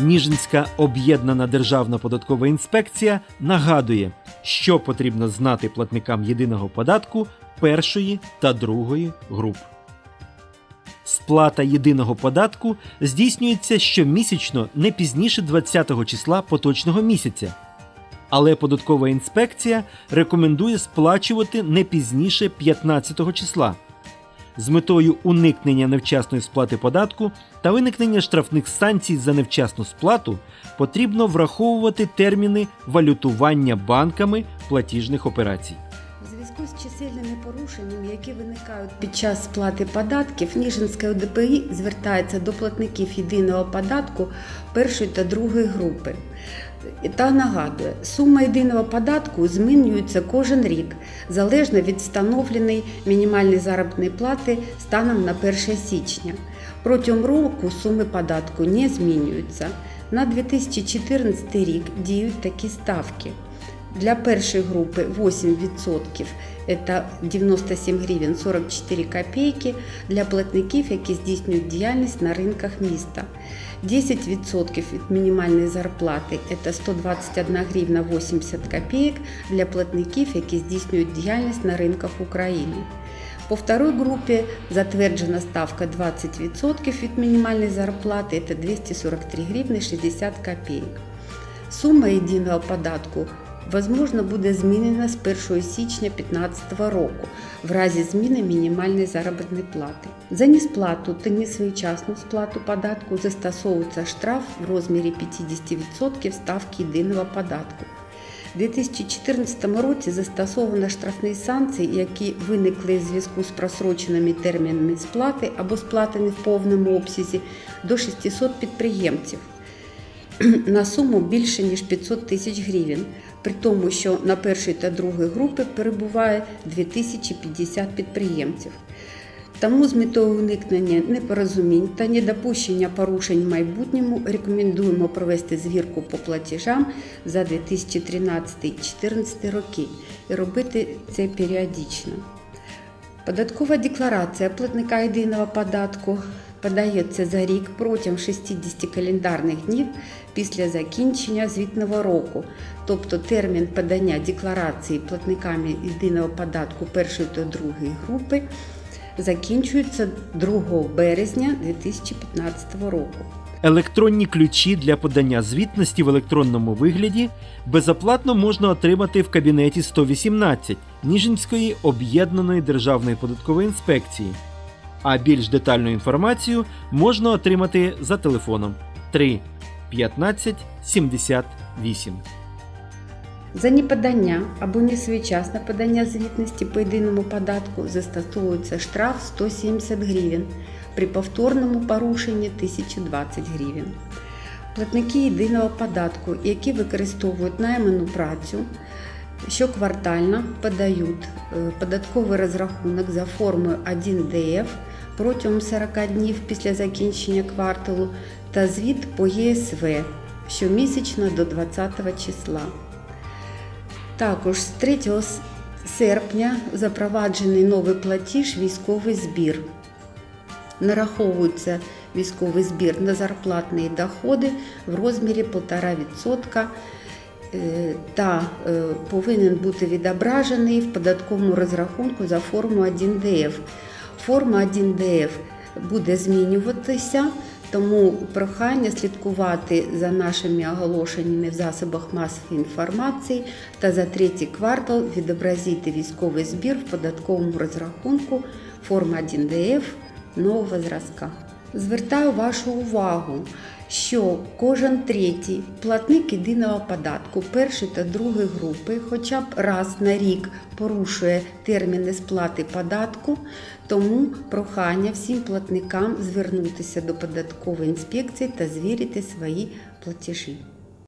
Ніжинська об'єднана державна податкова інспекція нагадує, що потрібно знати платникам єдиного податку першої та другої груп. Сплата єдиного податку здійснюється щомісячно не пізніше 20-го числа поточного місяця. Але податкова інспекція рекомендує сплачувати не пізніше 15-го числа з метою уникнення невчасної сплати податку та виникнення штрафних санкцій за невчасну сплату потрібно враховувати терміни валютування банками платіжних операцій. Чисельними порушеннями, які виникають під час сплати податків, Ніжинське ОДПІ звертається до платників єдиного податку першої та другої групи. Та нагадує, сума єдиного податку змінюється кожен рік, залежно від встановленої мінімальної заробітної плати станом на 1 січня. Протягом року суми податку не змінюються. На 2014 рік діють такі ставки. Для першої групи 8% це 97 гривень 44 копійки для платників, які здійснюють діяльність на ринках міста. 10% від мінімальної зарплати це 121 гривна 80 копійок для платників, які здійснюють діяльність на ринках України. По второй группе затверджена ставка 20% від мінімальної зарплати, це 243 гривни 60 копійок. Сума єдиного податку возможно буде змінена з 1 січня 2015 року в разі зміни мінімальної заробітної плати. За несплату та несвоєчасну сплату податку застосовується штраф в розмірі 50% ставки єдиного податку. У 2014 році застосовано штрафні санкції, які виникли в зв'язку з просроченими термінами сплати або сплатами в повному обсязі до 600 підприємців на суму більше ніж 500 тисяч гривень, при тому, що на першій та другій групи перебуває 2050 підприємців. Тому з метою уникнення непорозумінь та недопущення порушень в майбутньому рекомендуємо провести звірку по платежам за 2013-2014 роки і робити це періодично. Податкова декларація платника єдиного податку подається за рік протягом 60 календарних днів після закінчення звітного року, тобто термін подання декларації платниками єдиного податку першої та другої групи закінчується 2 березня 2015 року. Електронні ключі для подання звітності в електронному вигляді безоплатно можна отримати в кабінеті 118 Ніжинської об'єднаної державної податкової інспекції. А більш детальну інформацію можна отримати за телефоном 3 15 78. За неподання або несвоєчасне подання звітності по єдиному податку застосовується штраф 170 гривень, при повторному порушенні 1020 гривень. Платники єдиного податку, які використовують найману працю, щоквартально подають е, податковий розрахунок за формою 1ДФ протягом 40 днів після закінчення кварталу та звіт по ЄСВ щомісячно до 20 числа. Також з 3 серпня запроваджений новий платіж військовий збір. Нараховується військовий збір на зарплатні доходи в розмірі 1,5% е, та е, повинен бути відображений в податковому розрахунку за форму 1ДФ. Форма 1ДФ буде змінюватися, тому прохання слідкувати за нашими оголошеннями в засобах масової інформації та за третій квартал відобразити військовий збір в податковому розрахунку форма 1ДФ нового зразка. Звертаю вашу увагу, що кожен третій платник єдиного податку першої та другої групи хоча б раз на рік порушує терміни сплати податку, тому прохання всім платникам звернутися до податкової інспекції та звірити свої платежі.